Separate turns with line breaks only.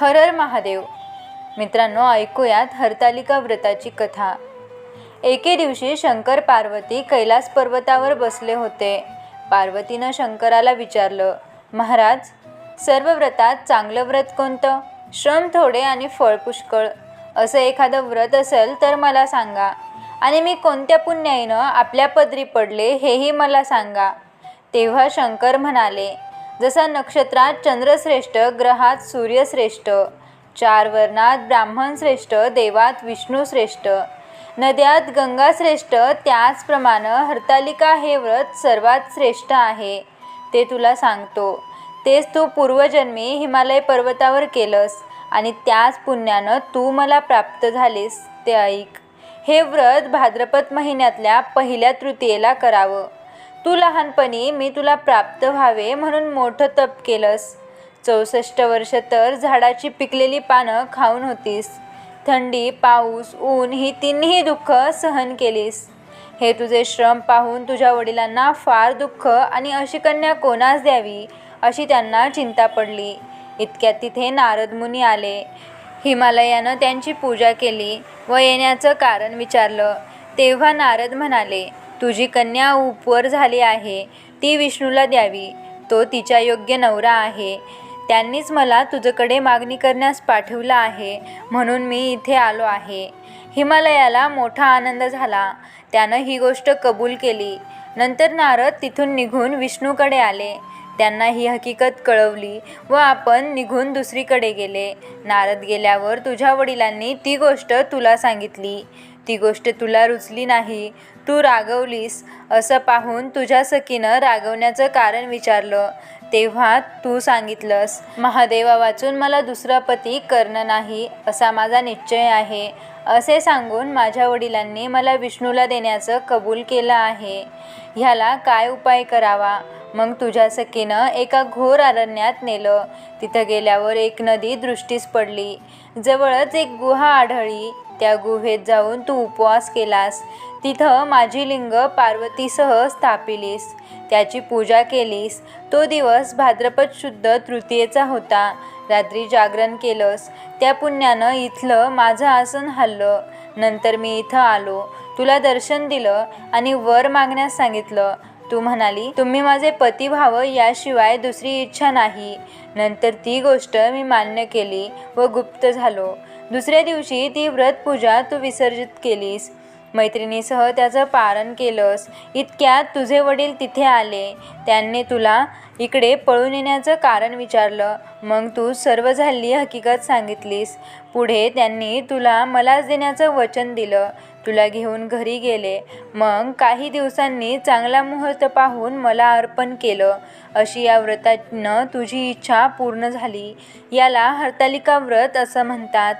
हर हर महादेव. मित्रांनो ऐकूयात हरतालिका व्रताची कथा. एके दिवशी शंकर पार्वती कैलास पर्वतावर बसले होते. पार्वतीनं शंकराला विचारलं महाराज सर्व व्रतात चांगलं व्रत कोणतं? श्रम थोडे आणि फळ पुष्कळ. असं एखादं व्रत असेल तर मला सांगा. आणि मी कोणत्या पुण्याईनं आपल्या पदरी पडले हेही मला सांगा. तेव्हा शंकर म्हणाले जसा नक्षत्रात चंद्रश्रेष्ठ ग्रहात सूर्यश्रेष्ठ चार वर्णात ब्राह्मण श्रेष्ठ देवात विष्णू श्रेष्ठ नद्यात गंगा श्रेष्ठ त्याचप्रमाणे हरतालिका हे व्रत सर्वात श्रेष्ठ आहे ते तुला सांगतो. तेच तू पूर्वजन्मी हिमालय पर्वतावर केलंस आणि त्याच पुण्यानं तू मला प्राप्त झालीस ते ऐक. हे व्रत भाद्रपद महिन्यातल्या पहिल्या तृतीयेला करावं. तू लहानपणी मी तुला प्राप्त व्हावे म्हणून मोठं तप केलंस. चौसष्ट वर्ष तर झाडाची पिकलेली पानं खाऊन होतीस. थंडी पाऊस ऊन ही तिन्ही दुःख सहन केलीस. हे तुझे श्रम पाहून तुझ्या वडिलांना फार दुःख आणि अशी कन्या कोणास द्यावी अशी त्यांना चिंता पडली. इतक्यात तिथे नारद मुनी आले. हिमालयानं त्यांची पूजा केली व येण्याचं कारण विचारलं. तेव्हा नारद म्हणाले तुझी कन्या उपवर झाली आहे ती विष्णूला द्यावी. तो तिच्या योग्य नवरा आहे. त्यांनीच मला तुझ्याकडे मागणी करण्यास पाठवलं आहे म्हणून मी इथे आलो आहे. हिमालयाला मोठा आनंद झाला. त्यानं ही गोष्ट कबूल केली. नंतर नारद तिथून निघून विष्णूकडे आले. त्यांना ही हकीकत कळवली व आपण निघून दुसरीकडे गेले. नारद गेल्यावर तुझ्या वडिलांनी ती गोष्ट तुला सांगितली. ती गोष्ट तुला रुचली नाही. तू रागवलीस असं पाहून तुझ्या सखीनं रागवण्याचं कारण विचारलं. तेव्हा तू सांगितलंस महादेवा वाचून मला दुसरा पती करणं नाही असा माझा निश्चय आहे. असे सांगून माझ्या वडिलांनी मला विष्णूला देण्याचं कबूल केलं आहे. ह्याला काय उपाय करावा? मग तुझ्या सखीनं एका घोर अरण्यात नेलं. तिथं गेल्यावर एक नदी दृष्टीस पडली. जवळच एक गुहा आढळली. त्या गुहेत जाऊन तू उपवास केलास. तिथं माझी लिंग पार्वतीसह स्थापिलीस. त्याची पूजा केलीस. तो दिवस भाद्रपद शुद्ध तृतीयेचा होता. रात्री जागरण केलंस. त्या पुण्यानं इथलं माझं आसन हल्लं. नंतर मी इथं आलो. तुला दर्शन दिलं आणि वर मागण्यास सांगितलं. तू म्हणाली तुम्ही माझे पती व्हावं याशिवाय दुसरी इच्छा नाही. नंतर ती गोष्ट मी मान्य केली व गुप्त झालो. दुसऱ्या दिवशी ती व्रतपूजा तू विसर्जित केलीस. मैत्रिणीसह त्याचं पारण केलंस. इतक्यात तुझे वडील तिथे आले. त्यांनी तुला इकडे पळून येण्याचं कारण विचारलं. मग तू सर्व झाली हकीकत सांगितलीस. पुढे त्यांनी तुला मलाच देण्याचं वचन दिलं. तुला घेऊन घरी गेले. मग काही दिवसांनी चांगला मुहूर्त पाहून मला अर्पण केलं. अशी या व्रतानं तुझी इच्छा पूर्ण झाली. याला हरतालिका व्रत असं म्हणतात.